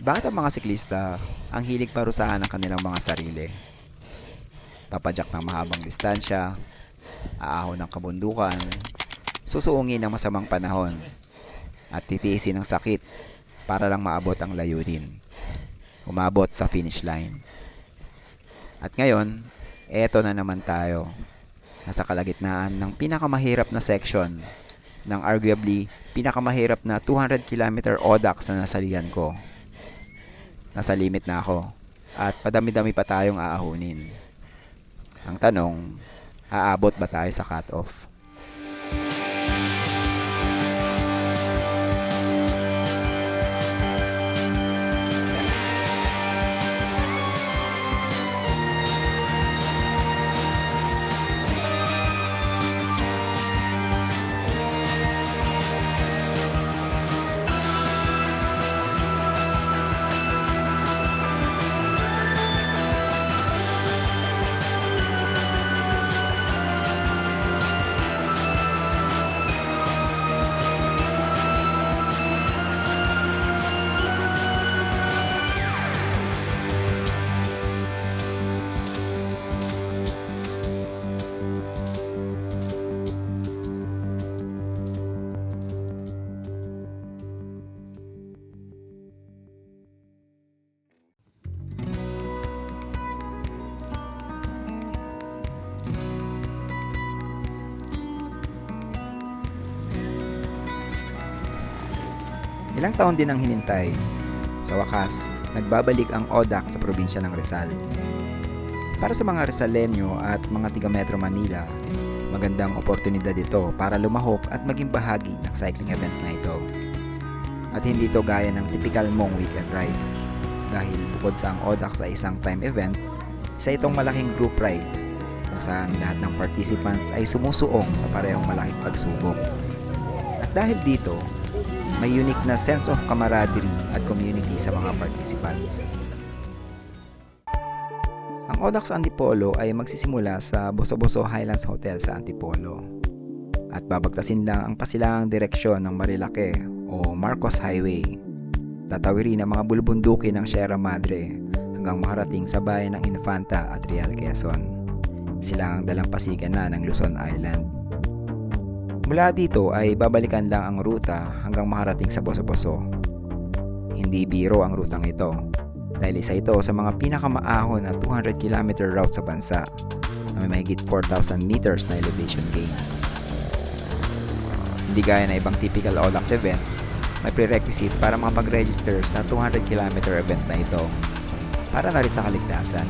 Bakit ang mga siklista ang hilig parusahan ng kanilang mga sarili? Papadyak ng mahabang distansya, aahon ng kabundukan, susuungin ng masamang panahon, at titiisin ng sakit para lang maabot ang layunin. Umabot sa finish line. At ngayon, eto na naman tayo. Nasa kalagitnaan ng pinakamahirap na section ng arguably pinakamahirap na 200 km ODAX na nasalihan ko. Nasa limit na ako at padami-dami pa tayong aahunin. Ang tanong, aabot ba tayo sa cut-off? Ilang taon din ang hinintay. Sa wakas, nagbabalik ang ODAC sa probinsya ng Rizal. Para sa mga Rizaleño at mga tiga Metro Manila, magandang oportunidad ito para lumahok at maging bahagi ng cycling event na ito. At hindi ito gaya ng typical mong weekend ride. Dahil bukod sa ang ODAC sa isang time event, isa itong malaking group ride kung saan lahat ng participants ay sumusuong sa parehong malaking pagsubok. At dahil dito, may unique na sense of camaraderie at community sa mga participants. Ang Odax Antipolo ay magsisimula sa Boso-Boso Highlands Hotel sa Antipolo at babagtasin lang ang pasilangang direksyon ng Marilake o Marcos Highway. Tatawirin ang mga bulubundukin ng Sierra Madre hanggang makarating sa bayan ng Infanta at Real Quezon. Sila ang dalampasigan na ng Luzon Island. Mula dito ay babalikan lang ang ruta hanggang makarating sa Boso-Boso. Hindi biro ang rutang ito dahil isa ito sa mga pinakamaahon na 200 km route sa bansa na may mahigit 4,000 meters na elevation gain. Hindi gaya na ibang typical OLAX events, may prerequisite para makapag-register sa 200 km event na ito para na rin sa kaligtasan.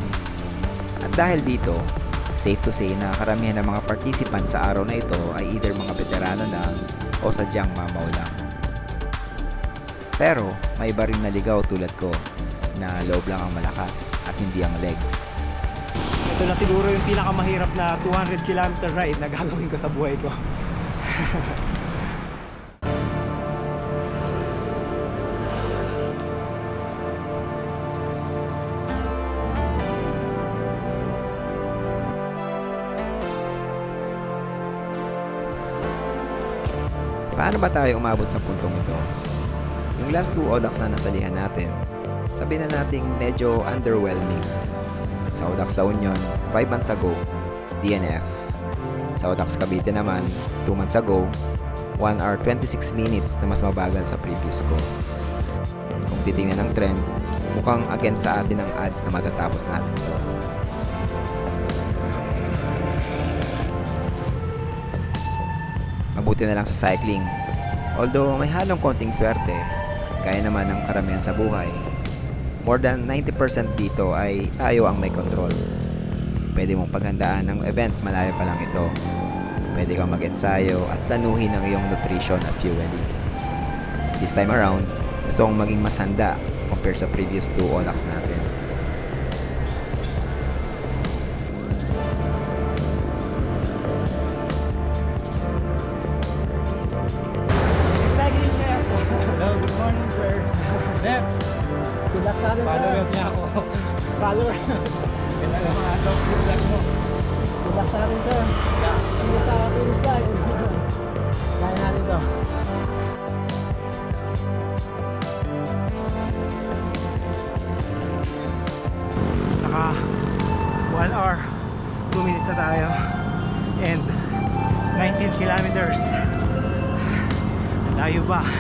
At dahil dito, safe to say na karamihan ng mga participants sa araw na ito ay either mga veterano na o sadyang mamaw lang. Pero may iba rin naligaw tulad ko na loob lang ang malakas at hindi ang legs. Ito na siguro yung pinakamahirap na 200 km ride na gagawin ko sa buhay ko. ba tayo umabot sa puntong ito? Yung last two ODAX na nasalihan natin, sabi na nating medyo underwhelming. Sa ODAX La Union, 5 months ago, DNF. Sa ODAX Cavite naman, 2 months ago, 1 hour 26 minutes na mas mabagal sa previous ko. Kung titingnan ng trend, mukhang against sa atin ang ads na matatapos natin ito. Mabuti na lang sa cycling. Although may halong konting swerte, kaya naman ng karamihan sa buhay, more than 90% dito ay tayo ang may control. Pwede mong paghandaan ng event malayo pa lang ito. Pwede kang mag-ensayo at planuhin ang iyong nutrition at fueling. This time around, gusto kong maging mas handa compared sa previous two OLAX natin. Pa.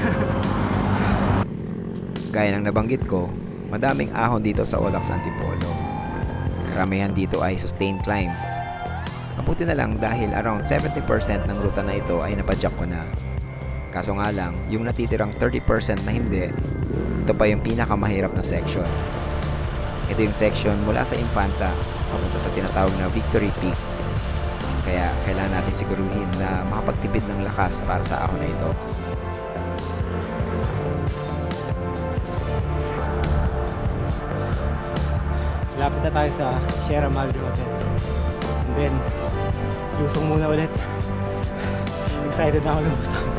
Gaya ng nabanggit ko, madaming ahon dito sa Olax Antipolo. Karamihan dito ay sustained climbs. Mabuti na lang dahil around 70% ng ruta na ito ay napadyak ko na. Kaso nga lang, yung natitirang 30% na hindi, ito pa yung pinakamahirap na section. Ito yung section mula sa Infanta papunta sa tinatawag na Victory Peak. Kaya kailangan natin siguruhin na makapagtipid ng lakas para sa ahon na ito. Lapit na tayo sa Sierra Madre Hotel. And then, lusong muna ulit. Excited na ako lumusong.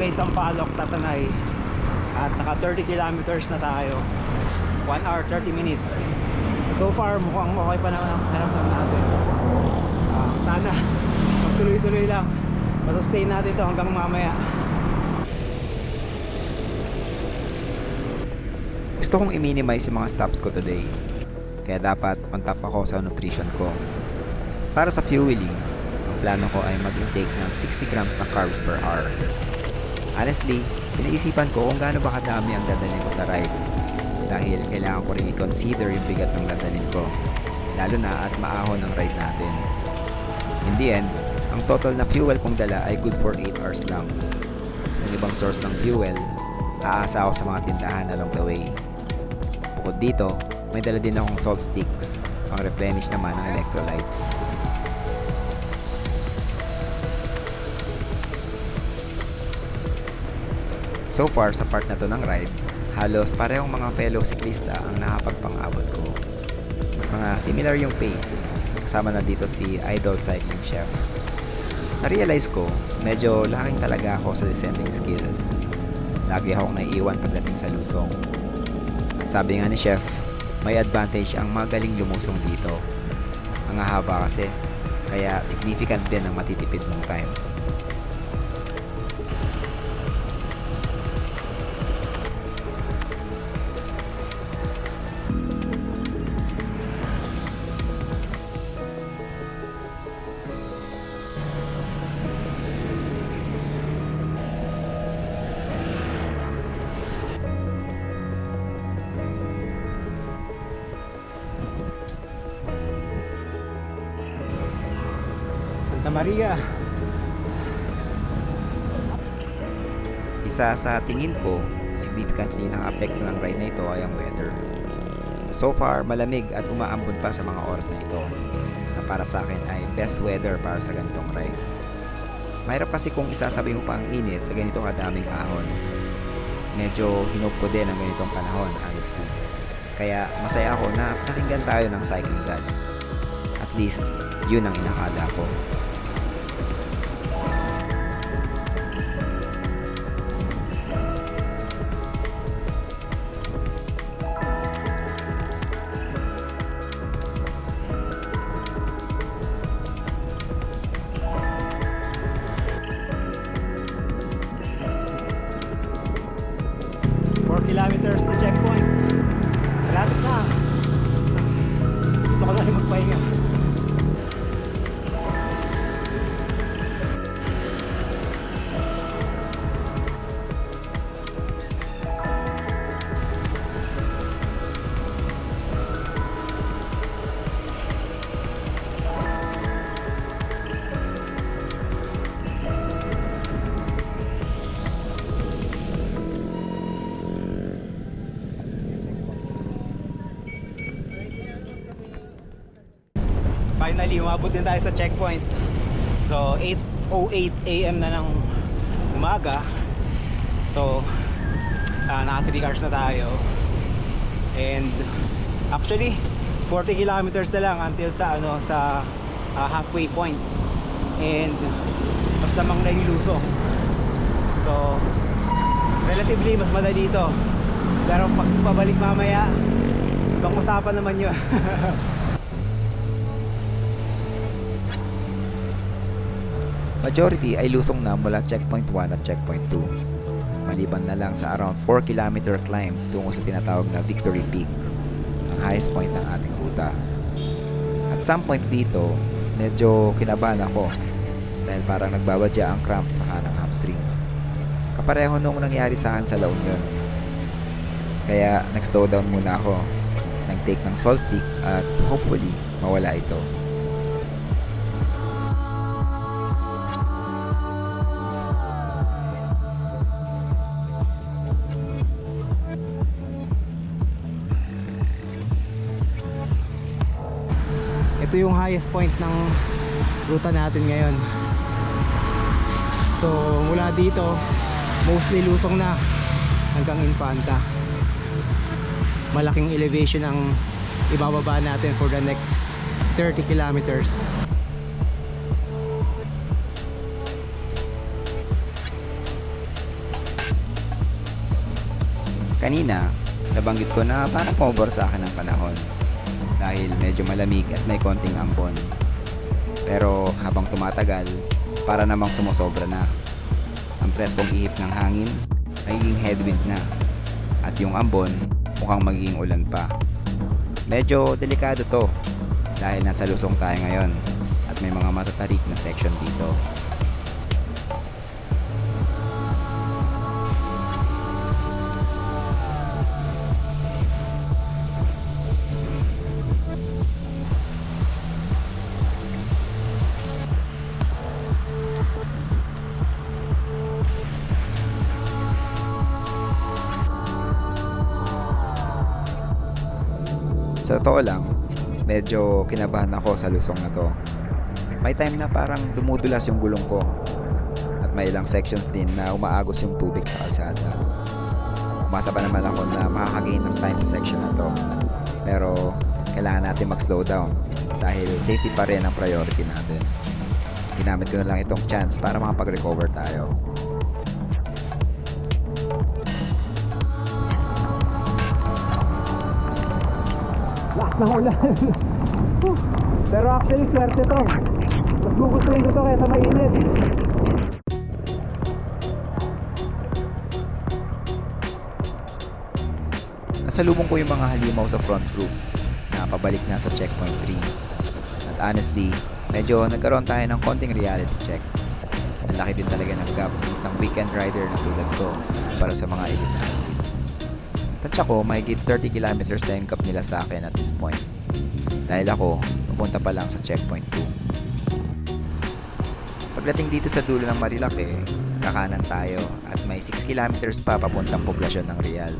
Sa Barangay Sampaloc sa Tanay. At naka 30 kilometers na tayo. 1 hour 30 minutes. So far, mukhang okay pa naman ang pakiramdam natin. Ah, sana, magtuloy-tuloy lang. Masustain natin to hanggang mamaya. Gusto kong i-minimize yung mga stops ko today. Kaya dapat on top ako sa nutrition ko. Para sa fueling, ang plano ko ay mag-intake ng 60 grams na carbs per hour. Honestly, pinaisipan ko kung gaano ba kadami ang dadalhin ko sa ride. Dahil kailangan ko rin i-consider yung bigat ng dadalhin ko. Lalo na at maahon ang ride natin. In the end, ang total na fuel kong dala ay good for 8 hours lang. Yung ibang source ng fuel, aasa ako sa mga tindahan along the way. Bukod dito, may dala din akong salt sticks, pang replenish naman ng electrolytes. So far sa part na to ng ride, halos parehong mga fellow siklista ang nakapagpang-abot ko. Mga similar yung pace, kasama na dito si Idol Cycling Chef. Na-realize ko, medyo laking talaga ako sa descending skills. Lagi akong naiiwan pagdating sa lusong. At sabi nga ni Chef, may advantage ang magaling lumusong dito. Ang haba kasi, kaya significant din ang matitipid mong time. Isa sa tingin ko, significantly ng apekto ng ride na ito ay ang weather. So far, malamig at umaambon pa sa mga oras na ito na para sa akin ay best weather para sa ganitong ride. Mahirap kasi kung isasabi mo pa ang init sa ganito kadaming ahon. Medyo hinog ko din ang ganitong panahon, honestly. Kaya masaya ako na pakinggan tayo ng cycling gods. At least, yun ang inakala ko. Finally, umabot din tayo sa checkpoint. So, 8.08 a.m. na ng umaga. So, uh, naka 3 cars na tayo. And, actually, 40 kilometers na lang until sa, ano, sa ah, halfway point. And, mas lamang na. So, relatively, mas madali ito. Pero pag pabalik mamaya, ibang usapan naman yun. Majority ay lusong na mula checkpoint 1 at checkpoint 2. Maliban na lang sa around 4 km climb tungo sa tinatawag na Victory Peak, ang highest point ng ating ruta. At some point dito, medyo kinabahan ako dahil parang nagbabadya ang cramp sa kanang hamstring. Kapareho nung nangyari sa akin sa La Union. Kaya nag-slow down muna ako, nag-take ng salt stick at hopefully mawala ito. Highest point ng ruta natin ngayon. So, mula dito, mostly lusong na hanggang Infanta. Malaking elevation ang ibababa natin for the next 30 kilometers. Kanina, nabanggit ko na parang pumabor sa akin ang panahon dahil medyo malamig at may konting ambon. Pero habang tumatagal, para namang sumusobra na. Ang preskong ihip ng hangin, nagiging headwind na. At yung ambon, mukhang magiging ulan pa. Medyo delikado to dahil nasa lusong tayo ngayon at may mga matatarik na section dito. Totoo lang, medyo kinabahan ako sa lusong na to. May time na parang dumudulas yung gulong ko. At may ilang sections din na umaagos yung tubig sa kalsada. Umasa pa naman ako na makakagain ng time sa section na to. Pero kailangan natin mag-slow down dahil safety pa rin ang priority natin. Ginamit ko na lang itong chance para makapag-recover tayo. Ng ulan. Pero actually, swerte to. Mas gugustuhin ko to kaysa mainit. Nasalubong ko yung mga halimaw sa front group na pabalik na sa checkpoint 3. At honestly, medyo nagkaroon tayo ng konting reality check. Ang laki din talaga ng gap ng isang weekend rider na tulad ko para sa mga elite. Tansya ko, mahigit 30 kilometers na yung gap nila sa akin at this point. Dahil ako, pupunta pa lang sa checkpoint 2. Pagdating dito sa dulo ng Marilake, kakanan tayo at may 6 kilometers pa papuntang poblasyon ng Real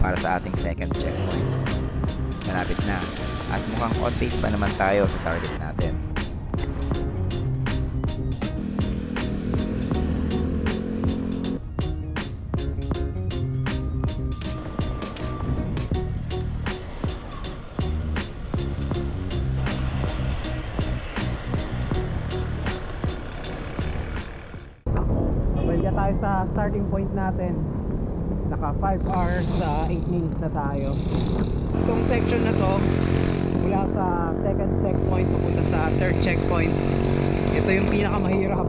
para sa ating second checkpoint. Malapit na at mukhang on pace pa naman tayo sa target natin. Starting point natin. Naka 5 hours sa 8 minutes na tayo. Itong section na to, mula sa second checkpoint papunta sa third checkpoint, ito yung pinakamahirap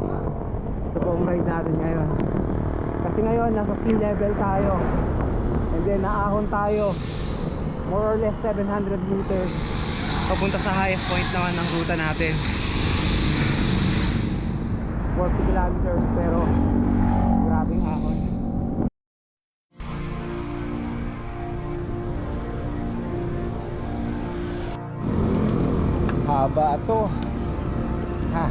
sa buong ride natin ngayon. Kasi ngayon, nasa sea level tayo. And then, naahon tayo more or less 700 meters papunta sa highest point naman ng ruta natin. 40 kilometers pero grabing ahon. Haba to. Ha.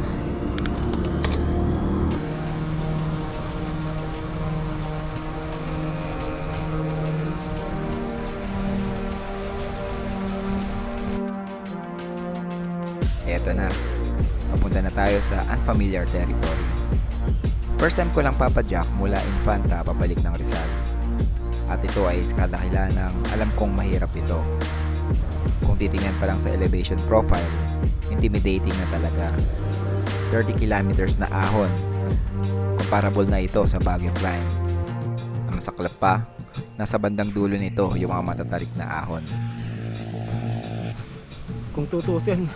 Eto na, papunta na tayo sa unfamiliar territory. First time ko lang papadyak mula Infanta pabalik ng Rizal. At ito ay kadakilanang alam kong mahirap ito. Kung titingnan pa lang sa elevation profile, intimidating na talaga. 30 kilometers na ahon. Comparable na ito sa Baguio Climb. Ang masaklap pa, nasa bandang dulo nito yung mga matatarik na ahon. Kung tutusin,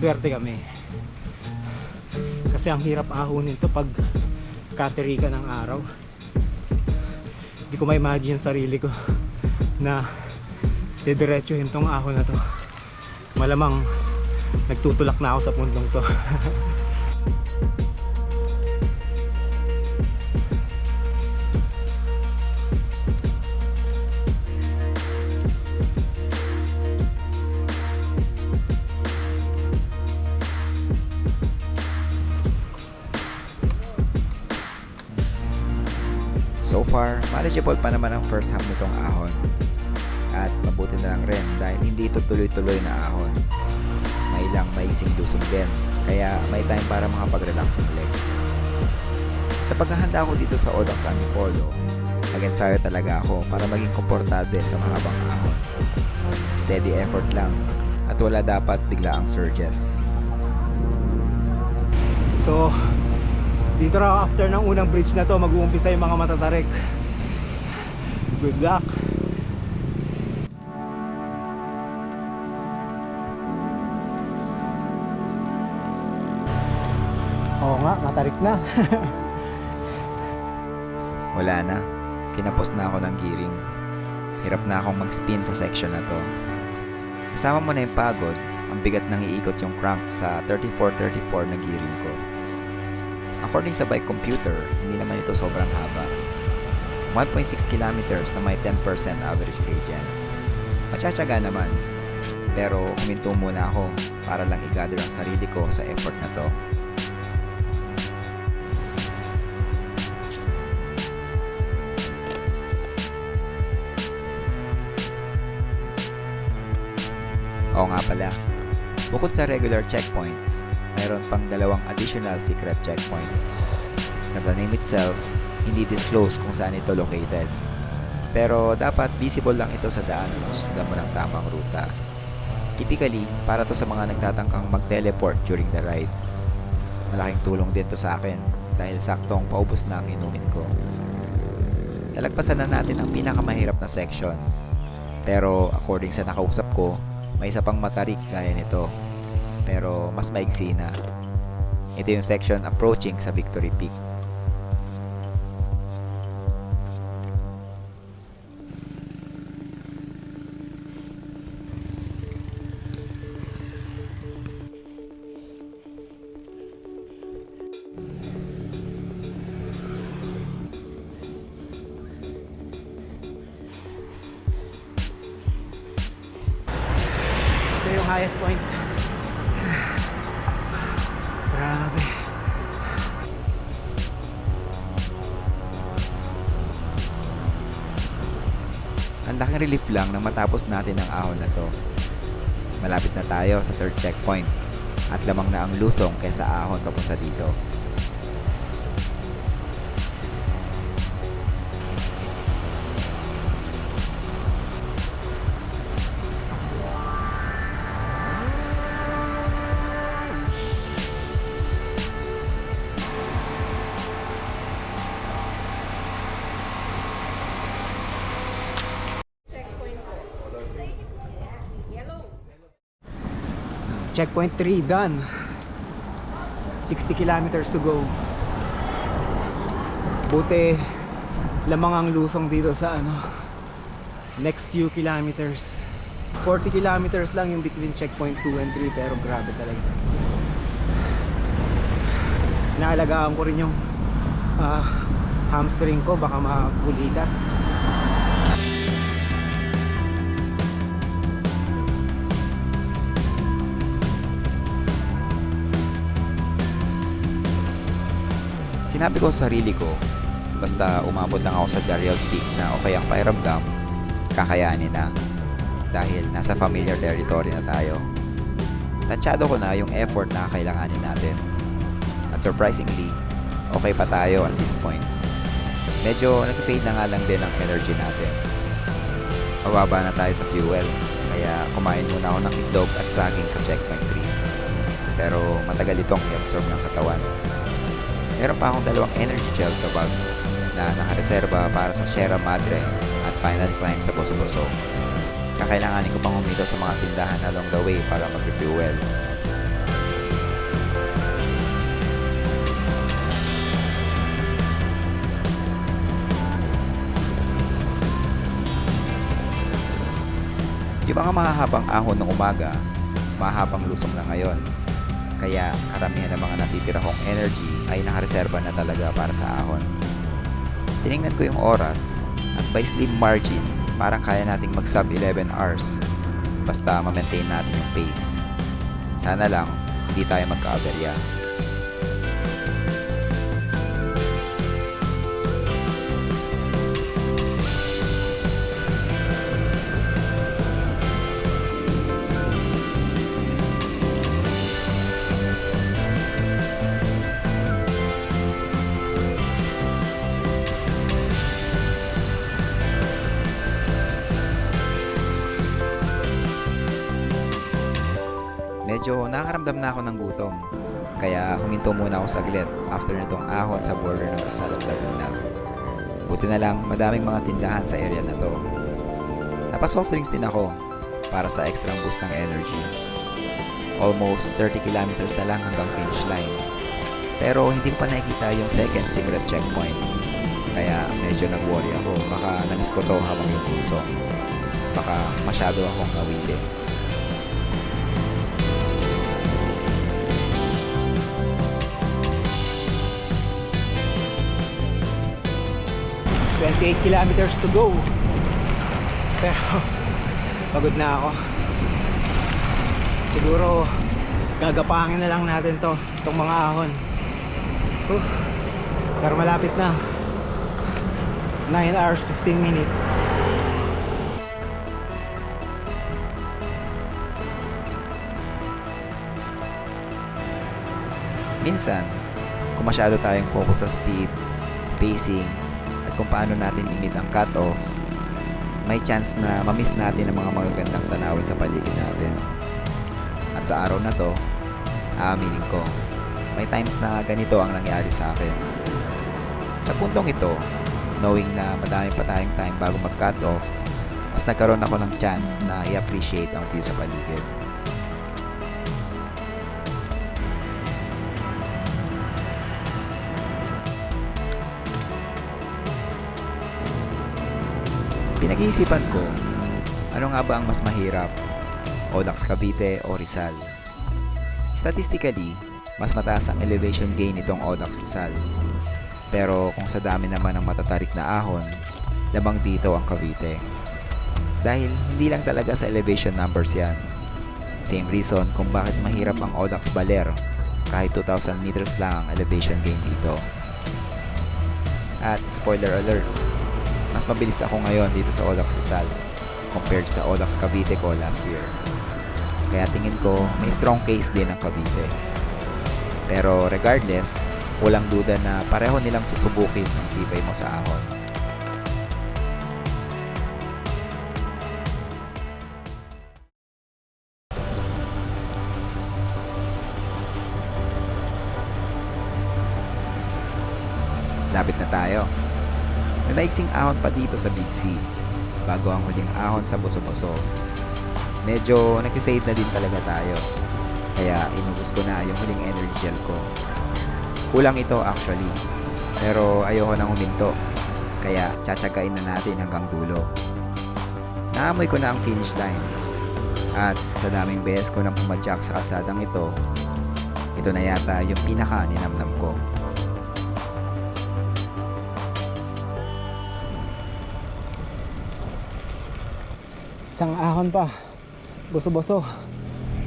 swerte kami. Kasi ang hirap ahunin to pag katerika ng araw. Hindi ko ma-imagine yung sarili ko na didiretsuhin tong ahon na to. Malamang nagtutulak na ako sa puntong to. manageable pa naman ang first half nitong ahon. At mabuti na lang rin dahil hindi ito tuloy-tuloy na ahon. May ilang maiksing lusong din, kaya may time para makapag-relax yung legs. Sa paghahanda ko dito sa Odax Antipolo, nag-ensayo talaga ako para maging komportable sa mahabang ahon. Steady effort lang at wala dapat bigla ang surges. So, dito raw after ng unang bridge na to, mag-uumpisa yung mga matatarik. Good luck! Oo nga, matarik na. Wala na. Kinapos na ako ng gearing. Hirap na akong mag-spin sa section na to. Kasama mo na yung pagod, ang bigat nang iikot yung crank sa 34-34 na gearing ko. According sa bike computer, hindi naman ito sobrang haba. 1.6 kilometers na may 10% average gradient. Matsatsaga naman. Pero huminto muna ako para lang i-gather ang sarili ko sa effort na to. Oo nga pala. Bukod sa regular checkpoints, mayroon pang dalawang additional secret checkpoints. Na the name itself, hindi disclose kung saan ito located. Pero dapat visible lang ito sa daan kung susundan mo ng tamang ruta. Typically, para to sa mga nagtatangkang mag-teleport during the ride. Malaking tulong din to sa akin dahil saktong paubos na ang inumin ko. Talagpasan na natin ang pinakamahirap na section. Pero according sa nakausap ko, may isa pang matarik gaya nito. Pero mas maigsi na. Ito yung section approaching sa Victory Peak. Third checkpoint at lamang na ang lusong kaysa ahon papunta dito. Checkpoint 3 done. 60 kilometers to go. Buti lamang ang lusong dito sa ano next few kilometers. 40 kilometers lang yung between checkpoint 2 and 3 pero grabe talaga. Naalagaan ko rin yung ah, hamstring ko baka makulitan. Sinabi ko sa sarili ko, basta umabot lang ako sa Jariel's Peak na okay ang pakiramdam, kakayanin na. Dahil nasa familiar territory na tayo. tansyado ko na yung effort na kailanganin natin. At surprisingly, okay pa tayo at this point. Medyo nag-fade na nga lang din ang energy natin. Mababa na tayo sa fuel, kaya kumain muna ako ng itlog at saging sa checkpoint 3. Pero matagal itong i-absorb ng katawan. Meron pa akong dalawang energy gel sa bag na nakareserba para sa Sierra Madre at final climb sa Boso-Boso. Kakailanganin ko pang humito sa mga tindahan along the way para mag-fuel. Yung mga mahahabang ahon ng umaga, mahabang lusong na ngayon. Kaya karamihan ng mga natitira kong energy ay nakareserba na talaga para sa ahon. Tiningnan ko yung oras at by slim margin, parang kaya nating mag sub 11 hours basta ma-maintain natin yung pace. Sana lang, hindi tayo magka-aberya. Medyo nakakaramdam na ako ng gutom. Kaya huminto muna ako saglit after nitong ahon sa border ng Rizal at Laguna. Buti na lang madaming mga tindahan sa area na to. Napasoft drinks din ako para sa extra boost ng energy. Almost 30 kilometers na lang hanggang finish line. Pero hindi ko pa nakikita yung second secret checkpoint. Kaya medyo nag-worry ako. Baka namiss ko to habang yung puso. Baka masyado akong nawili. Twenty-eight kilometers to go. Pero pagod na ako. Siguro gagapangin na lang natin to, itong mga ahon. Huh. Pero malapit na. 9 hours 15 minutes. Minsan, kung masyado tayong focus sa speed, pacing, kung paano natin i-meet ang cut-off, may chance na mamiss natin ang mga magagandang tanawin sa paligid natin. At sa araw na to, aaminin ko, may times na ganito ang nangyari sa akin. Sa puntong ito, knowing na madami pa tayong time bago mag-cut off, mas nagkaroon ako ng chance na i-appreciate ang view sa paligid. Pinag-iisipan ko, ano nga ba ang mas mahirap? Audax Cavite o Rizal? Statistically, mas mataas ang elevation gain nitong Audax Rizal. Pero kung sa dami naman ng matatarik na ahon, lamang dito ang Cavite. Dahil hindi lang talaga sa elevation numbers yan. Same reason kung bakit mahirap ang Audax Baler kahit 2,000 meters lang ang elevation gain dito. At spoiler alert, mas mabilis ako ngayon dito sa Audax Rizal compared sa Audax Cavite ko last year. Kaya tingin ko may strong case din ang Cavite. Pero regardless, walang duda na pareho nilang susubukin ang tibay mo sa ahon. Maiksing ahon pa dito sa Big C bago ang huling ahon sa Boso-Boso. Medyo nag-fade na din talaga tayo. Kaya inubos ko na yung huling energy gel ko. Kulang ito actually. Pero ayoko nang huminto. Kaya tsatsagain na natin hanggang dulo. Naamoy ko na ang finish line. At sa daming beses ko nang pumadyak sa kalsadang ito, ito na yata yung pinaka ninamnam ko. Isang ahon pa. Boso-boso.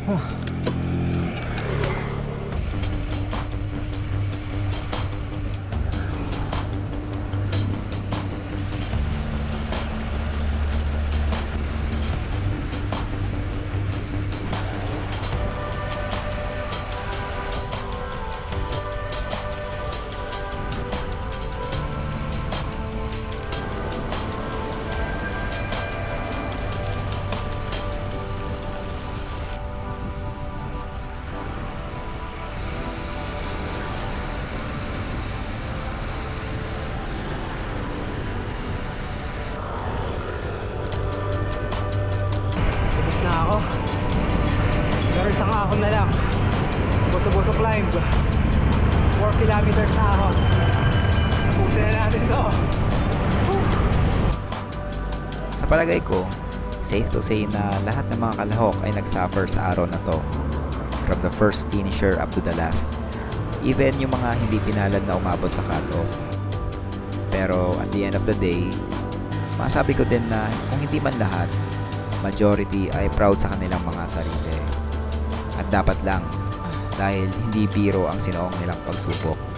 Ah. To climb 4 kilometers na ako Pusin na natin to Sa palagay ko, safe to say na lahat ng mga kalahok ay nagsuffer sa araw na to. From the first finisher up to the last. Even yung mga hindi pinalad na umabot sa cut-off. Pero at the end of the day, masabi ko din na kung hindi man lahat, majority ay proud sa kanilang mga sarili. At dapat lang, dahil hindi biro ang sinoong nilang pagsubok.